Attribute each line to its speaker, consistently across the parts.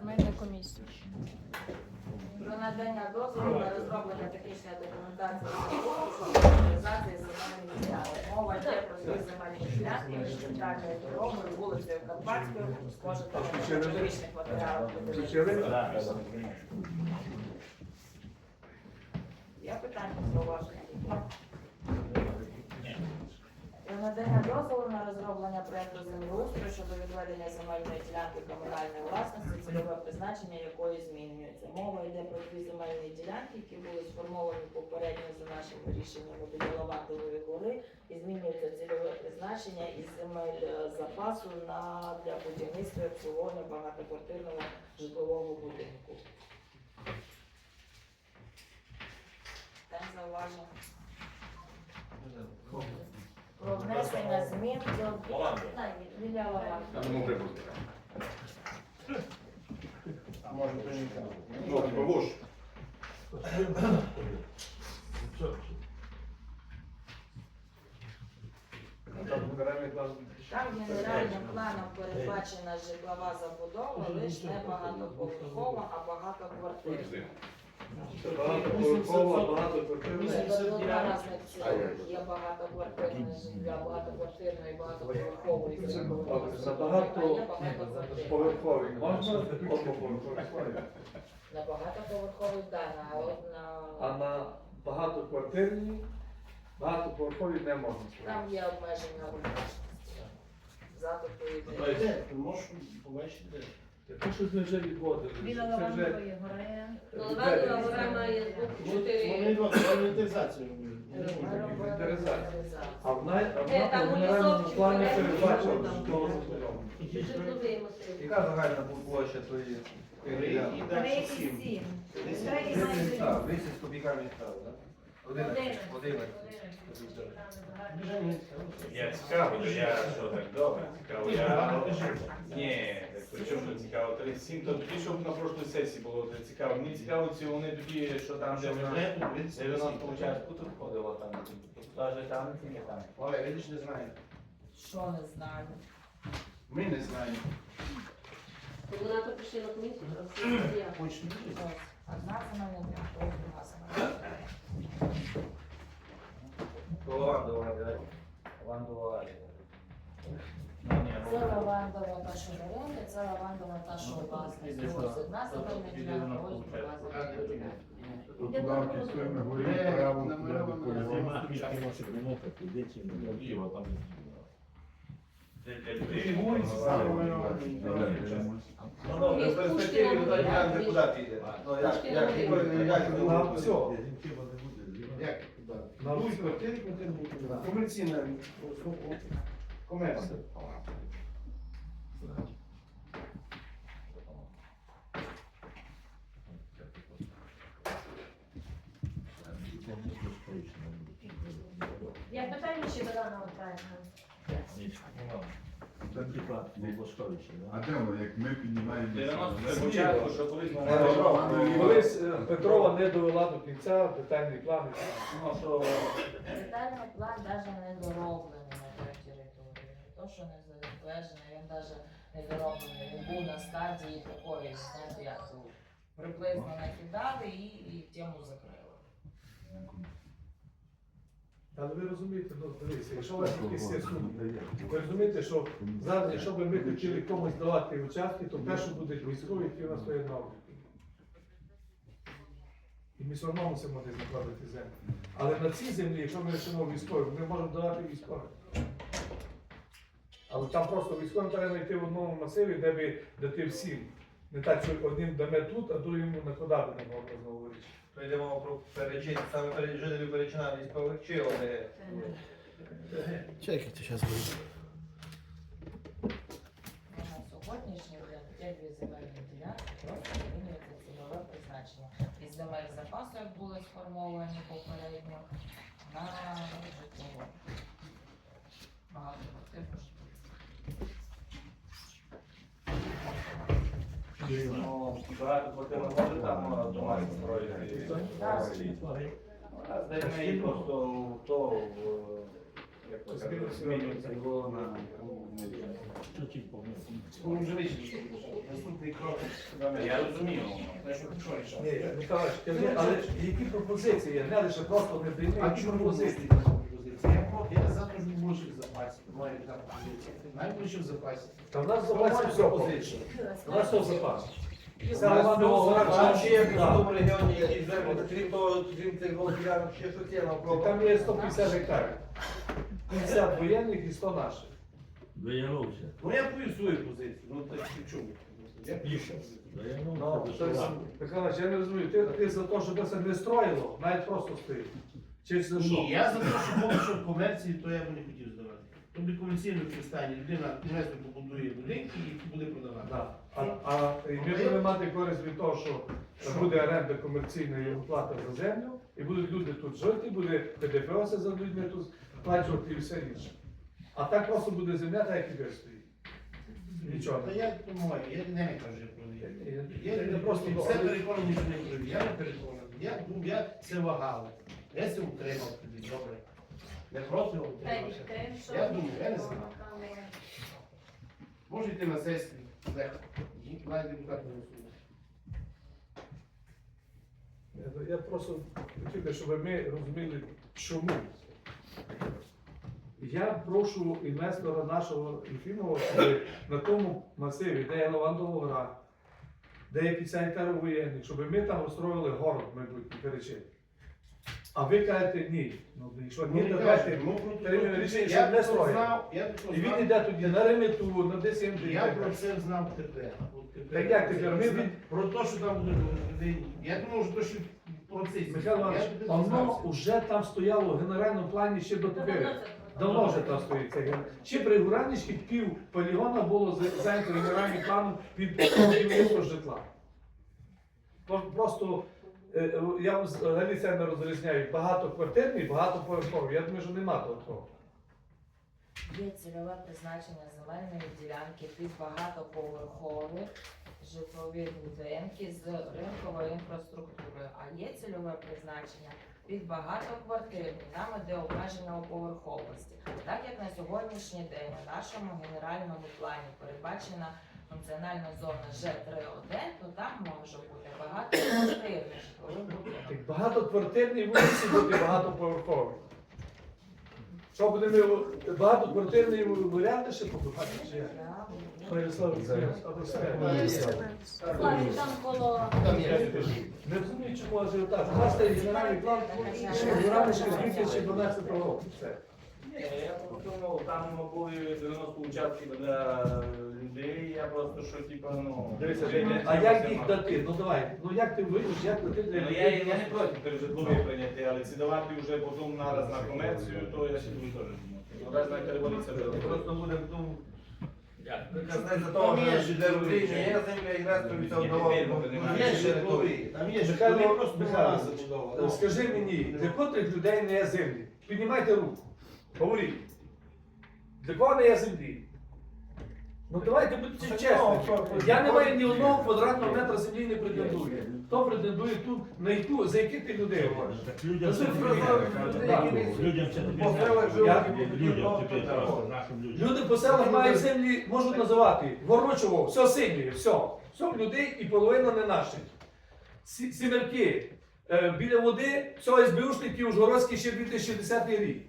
Speaker 1: земельну комісію.
Speaker 2: Про надання дозволу на розроблення технічної документації щодо організації земельної ділянок. Мова йде про свої земельні ділянки між центральною дорогою, вулицею Карпатською. Можете на матеріалах подивитися. Є питання зауваження? Про надання дозволу на розроблення проекту землеустрою щодо відведення земельної ділянки комунальної власності, цільове призначення якої змінюється. Мова йде про дві земельні ділянки, які були сформовані попередньо за нашими рішеннями біля Лавандової гори, і змінюється цільове призначення із земель е, запасу на для будівництва обслуговування багатоквартирного житлового будинку. Там зауваження. Про внесення змін до
Speaker 3: не може бути.
Speaker 4: А може то
Speaker 3: Ну, ж.
Speaker 2: Там генеральним планом передбачена житлова забудова, лише не багатоповерхова, а багатоквартирна.
Speaker 4: Багатоповерхова, багатоквартирна.
Speaker 2: Багатоповерхової
Speaker 4: Забагато поверховий. Можна одноповерховий.
Speaker 2: На багатоповерхових, да, на одна.
Speaker 4: А на багатоквартирні, багатоповерхові не можна.
Speaker 2: Там є обмеження власності. Запит поїде.
Speaker 5: Можеш побачити?
Speaker 4: Те, що ми вже відводили.
Speaker 1: Біля
Speaker 4: це вже
Speaker 1: Лавандової гори.
Speaker 6: Лавандова гора має
Speaker 5: Вони
Speaker 6: чотири.
Speaker 5: інвентаризацію
Speaker 4: Інвентаризація. А в най- а в
Speaker 6: Е, там
Speaker 4: генеральному
Speaker 6: лісок
Speaker 4: плані передбачено житлово забудову.
Speaker 6: Житловий.
Speaker 7: Яка загальна площа тої
Speaker 5: Три і далі сім.
Speaker 7: Так, 10 з копійками гектарів, так? 11. 11.
Speaker 3: Я цікаво, то я що так добре, цікаво, я... Ні, так при чому тут цікаво, 37, то тоді, щоб на прошлій сесії було цікаво. Мені цікаво, ці вони тоді, що там, де вона... Де вона, тут входила там, навіть там, не тільки там.
Speaker 5: Ой, видиш, не знаю.
Speaker 2: Що не знаю.
Speaker 5: Ми не знаємо.
Speaker 6: Вона то прийшла на комісію, а я.
Speaker 5: Хоч не.
Speaker 2: Одна друга
Speaker 7: лавандова, так? Лавандова.
Speaker 3: Ну, ні,
Speaker 2: Це
Speaker 3: ну,
Speaker 2: лавандова та, що в оренді, це лавандова та, що власність. Ось одна земельна ділянка, ось друга земельна ділянка.
Speaker 3: де- де- де-
Speaker 5: Ті вулиці замальовані.
Speaker 7: Ну, добре, в перспективі туди ділянка куди піде? Ну, як, як, як, як,
Speaker 4: На
Speaker 7: як,
Speaker 4: все.
Speaker 5: Як?
Speaker 4: На Русь,
Speaker 5: квартири, комерційна, комерція.
Speaker 1: Я питання ще до даного
Speaker 8: А де воно, як ми піднімаємо?
Speaker 3: 90 що колись
Speaker 4: е, Петрова не довела до кінця детальний план.
Speaker 3: Ну, що...
Speaker 2: Детальний план навіть не дороблений на тій території. Не то, що не затверджений, він навіть не дороблений. Він був на стадії такої, знаєте, як ну, приблизно накидали і, і тему закрили.
Speaker 4: Але ви розумієте, ну дивіться, якщо у вас якісь є ви розумієте, що зараз, якщо б ми хотіли комусь давати участки, то перше будуть військові, які у нас стоять на обліку. І ми все одно мусимо десь закладати землю. Але на цій землі, якщо ми лишимо військових, ми можемо давати військових. Але там просто військовим треба знайти в одному масиві, де би дати всім. Не так, що одним даме тут, а другим на би не можна
Speaker 7: мова про перечин, саме перед жителів перечина військових чи.
Speaker 5: Чекайте, зараз буде.
Speaker 2: На сьогоднішній день є дві земельні ділянки, просто змінюється цільове призначення. Із земель запасу, як були сформовані попередньо, на житлово. Житло.
Speaker 3: Ну, Я розумію.
Speaker 4: Але які пропозиції? Не лише просто не пропозиції?
Speaker 5: пропозиції? Я про- Я за те, що більше в запасі. Маю там пропозиції. Найбільше в запасі.
Speaker 4: Та в нас в запасі все
Speaker 5: пропозиції.
Speaker 4: У нас все в запасі.
Speaker 7: В регіоні крім того, крім цих ще щось є навколо.
Speaker 4: там є 150 гектарів. 50 воєнних і 100 наших.
Speaker 8: Доягнувся.
Speaker 5: Ну я твою свою позицію. Ну так ти чому? Я більше.
Speaker 4: Ну, Михайлович, я не розумію, ти, ти за те, щоб це не строїло, навіть просто стоїть. Чи?
Speaker 5: Ні, я за те, що поки що в комерції, то я б не хотів здавати. Тобі комерційно стані людина інвестор побудує будинки і буде продавати.
Speaker 4: Да. А, а і ми будемо мати користь від того, що буде оренда комерційна і оплата за землю, і будуть люди тут жити, буде ПДФО за людьми тут сплачувати і все інше. А так просто буде земля, так як і де стоїть. Нічого.
Speaker 5: Та я думаю, я не кажу про неї.
Speaker 4: Я
Speaker 5: Я
Speaker 4: не
Speaker 5: не
Speaker 4: просто
Speaker 5: все переконаний, що не праві. Я не переконаний. Я, ну, я це вагав. Я це утримав тоді, добре. Не проти утримався. Я думаю, я не знаю.
Speaker 1: е,
Speaker 5: Може йти на сесію, легко. Навіть депутат не голосує.
Speaker 4: Я- Я просто хотів би, щоб ми розуміли, чому. Я прошу інвестора нашого Єфімова, щоб на тому масиві, де є Лавандова гора, де є 50 гектарів воєнних, щоб ми там устроїли город майбутній перечин. А ви кажете ні. Ну, якщо ні,
Speaker 5: Ну,
Speaker 4: давайте.
Speaker 5: ну, ну,
Speaker 4: приймемо
Speaker 5: ну,
Speaker 4: рішення, щоб не строїти.
Speaker 5: знав,
Speaker 4: І він йде тоді на ремету, на ДСМ.
Speaker 5: Я про це знав тепер. От тепер.
Speaker 4: Так як тепер? Ми від-
Speaker 5: Про те, що там буде людей. Я думав, що то ще в процесі.
Speaker 4: Михайло Іванович,
Speaker 5: дізнався.
Speaker 4: вже там стояло в генеральному плані ще до тепер.
Speaker 1: давно
Speaker 4: вже там стоїть цей ген- Ще при Гуранічці пів полігона було за- зайнято генеральним планом під будівництво житла. Про- Просто е, е, я взагалі це не розрізняю. Багатоквартирний, багатоповерховий. Я думаю, що нема того.
Speaker 2: Є цільове призначення земельної ділянки під багатоповерхові житлові будинки з ринковою інфраструктурою, а є цільове призначення під багатоквартирні, там де обмеження у поверховості. Так як на сьогоднішній день у нашому генеральному плані передбачена функціональна зона Ж3.1, то там може бути багатоквартирний житловий будинок.
Speaker 4: Так багатоквартирний вулиці бути багатоповерховий. Що будемо багатоквартирний варіанти ще побудувати? чи як? Мирослав Олексійович,
Speaker 1: Славі, там коло
Speaker 4: Не розумію, чому ажіотаж. У нас цей генеральний план ще Гураничка з 2012 року. Все.
Speaker 3: Ні, я просто ну, там були 90 участків для людей, я просто що типа, ну.
Speaker 4: Дивися, а як їх дати? Ну давай, ну як ти вийдеш, як дати для
Speaker 3: Ну, я, я
Speaker 4: людей?
Speaker 3: не проти пережиткової прийняти, але ці давати вже потім нараз на комерцію, то я ще дуже теж. Ну, раз на революція вже
Speaker 7: Просто будемо ну, казати за
Speaker 5: Там
Speaker 7: того,
Speaker 5: є
Speaker 7: що не є земля, інвесторів одного. ну, ну,
Speaker 5: Є
Speaker 7: є
Speaker 5: житлові.
Speaker 7: житлові.
Speaker 5: Там є
Speaker 4: Михайло
Speaker 5: житлові, просто
Speaker 4: Михайло,
Speaker 5: була забудова. Ну,
Speaker 4: Скажи мені, для котрих людей не є землі? Піднімайте руку. Говоріть. Для кого не є землі? Ну давайте будьте чесні. Я не маю ні одного квадратного метра землі не претендую. Хто претендує тут, на яку, за яких ти людей говориш?
Speaker 8: Людям це
Speaker 4: люди,
Speaker 8: Так,
Speaker 7: які
Speaker 8: Людям це тобі
Speaker 7: По селах
Speaker 4: Я- мають землі, можуть називати Ворочово, все синє, все. Все в людей і половина не наших. Сі- Сімерки. Е, біля води, все СБУшники Ужгородський ще 2010 рік.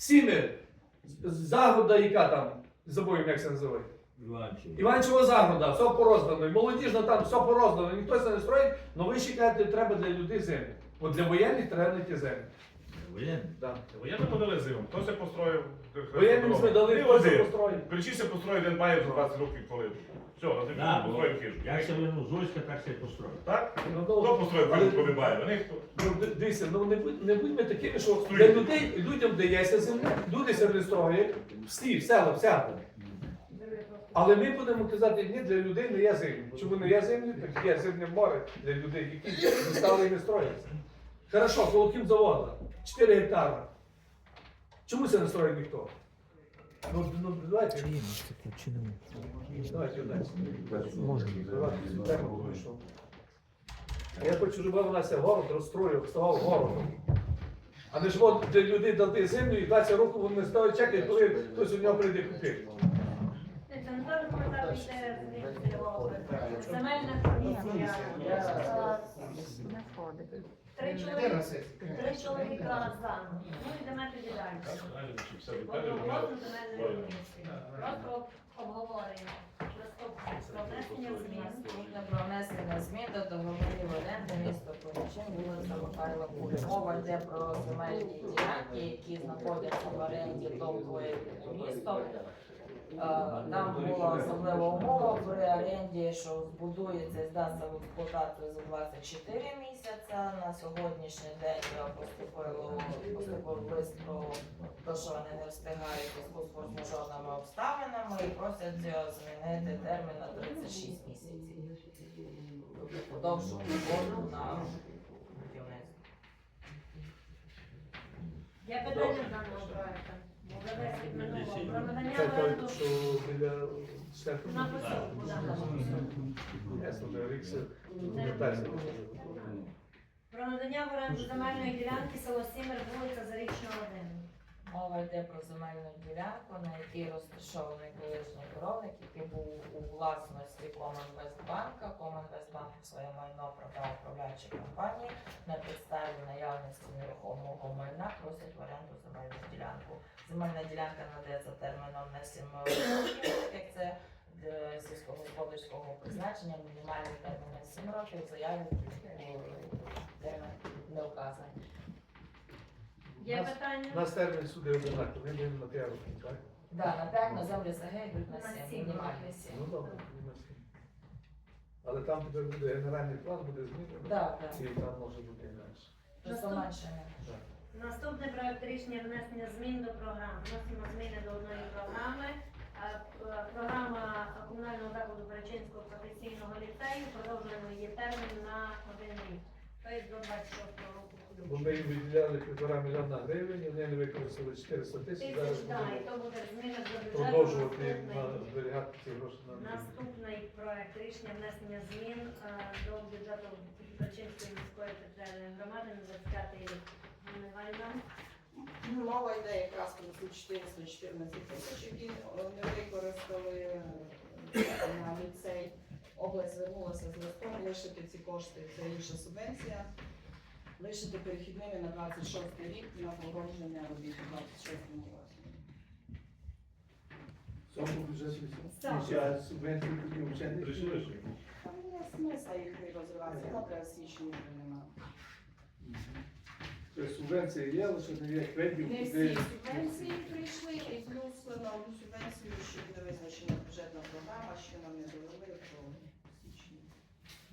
Speaker 4: Сімер. З- Загода, яка там, забув, як це називає. Іванчева загода, все пороздано. Молодіжна там все пороздано, ніхто це не строїть, але ви ще кажете, треба для людей землі. От для воєнних треба знайти землю.
Speaker 8: Воєнний.
Speaker 4: Да.
Speaker 9: Воєнно подали зиму. Хто це построїв?
Speaker 4: Воєнним ми дали, хто це
Speaker 9: один.
Speaker 4: построїть.
Speaker 9: Причися построїв, він має за 20 років коли. Все,
Speaker 8: бо
Speaker 9: построїв хижу.
Speaker 8: Як се вернув з війська, так се построїв.
Speaker 9: Так?
Speaker 4: Ну,
Speaker 9: Хто
Speaker 4: ну,
Speaker 9: построїв хижу, коли має? Вони хто?
Speaker 4: Ну, ди- дивіться, ну не будь не будьмо такими, що для людей людям дається земля, люди себе не строять, всі, в села, всяко. Але ми будемо казати, ні, для людей не є землі. Чому не є землі? Так є земне море для людей, які не стали і не строяться. Хорошо, колоким завода, 4 гектара. Чому це не строїть ніхто? Ну, ну давайте. Давайте далі. Давайте цю тему пройшов. А я хочу, щоб у нас город розстроїв, ставав городом. А не ж от де люди дати землю і 20 років вони ставить чекають, коли хтось у нього прийде купити.
Speaker 1: Земельна комісія. Е, Три чоловіка, три чоловіка за. Ну, йдемо тоді далі. Одноголосно земельної комісії. Просто обговорення. Про внесення змін.
Speaker 2: Наступне про внесення змін до договорів оренди місто Порічин, вулиця Михайла Кулі. Мова йде про земельні ділянки, які знаходяться в оренді ТОВ місто. Е, Там була особлива умова при оренді, що збудується здасться в експлуатацію за 24 місяця. На сьогоднішній день поступило поступив лист про що вони не встигають у зв'язку з форс-мажорними обставинами і просять змінити термін на 36 місяців. Тобто подовжити угоду на будівництво.
Speaker 1: Є питання до даного проекту? Вже десять минуло. Про надання
Speaker 4: Це той, що біля центру.
Speaker 1: на посілку. да.
Speaker 4: Ясно, де рікся, пам'ятається.
Speaker 1: Про надання в оренду земельної ділянки село Сімер, вулиця Зарічна 1.
Speaker 2: Мова йде про земельну ділянку, на якій розташований колишній коровник, який був у власності Комінвестбанка. Комінвестбанк своє майно продав управляючій компанії. На підставі наявності нерухомого майна просять в оренду земельну ділянку. Земельна ділянка надається терміном на 7 років, як це для сільськогосподарського призначення, мінімальний термін на 7 років, заяві е, не вказаний.
Speaker 1: Є
Speaker 4: Нас-
Speaker 1: питання?
Speaker 4: Нас термін суди одинаковий, ми даємо на 5 років, так?
Speaker 2: Да, на 5 на землі СГ йдуть на
Speaker 1: На
Speaker 2: 7,
Speaker 1: сім
Speaker 2: мінімальний 7.
Speaker 4: Ну добре, на сім. Але там тепер буде генеральний план, буде змінено.
Speaker 2: Да, да.
Speaker 4: І там може бути інакше.
Speaker 2: Просто менше не.
Speaker 1: Наступний проект рішення внесення змін до програм. Вносимо зміни до одної програми. Е, Програма комунального закладу Перечинського професійного ліцею. Продовжуємо її термін на один рік. До 26 року.
Speaker 4: Бо ми їм виділяли півтора мільйона гривень, вони не використали 400 тисяч, зараз
Speaker 1: Тисяч, і
Speaker 4: будемо
Speaker 1: то буде зміна до бюджету.
Speaker 4: продовжувати їм на
Speaker 1: Наступний-
Speaker 4: зберігати ці гроші на
Speaker 1: Наступний проект рішення внесення змін е, до бюджету Перечинської міської територіальної громади на 25 рік. Ганна
Speaker 2: Мова йде якраз про ці 414 тисяч, які е, не використали е, на ліцей. Область звернулася з листом лишити ці кошти, це інша субвенція. Лишити перехідними на 26 рік на погодження робіт у 26 році.
Speaker 4: Цьому бюджеті
Speaker 1: Так.
Speaker 4: ще субвенції вже не
Speaker 9: Прийшли.
Speaker 2: Там є смисл їх розривати, але в січні вже немає.
Speaker 4: Тобто субвенції є, лише не є кредитів,
Speaker 2: Не
Speaker 4: куди
Speaker 2: всі субвенції прийшли, і плюс на одну субвенцію, що буде визначена бюджетна програма, що нам не довели, то в січні вже змінилося.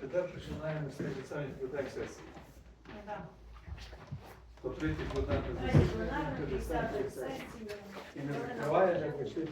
Speaker 4: Тепер починаємо з тих самих питань сесії. По третій
Speaker 1: 50 сесії.
Speaker 4: І не закриває, як почти.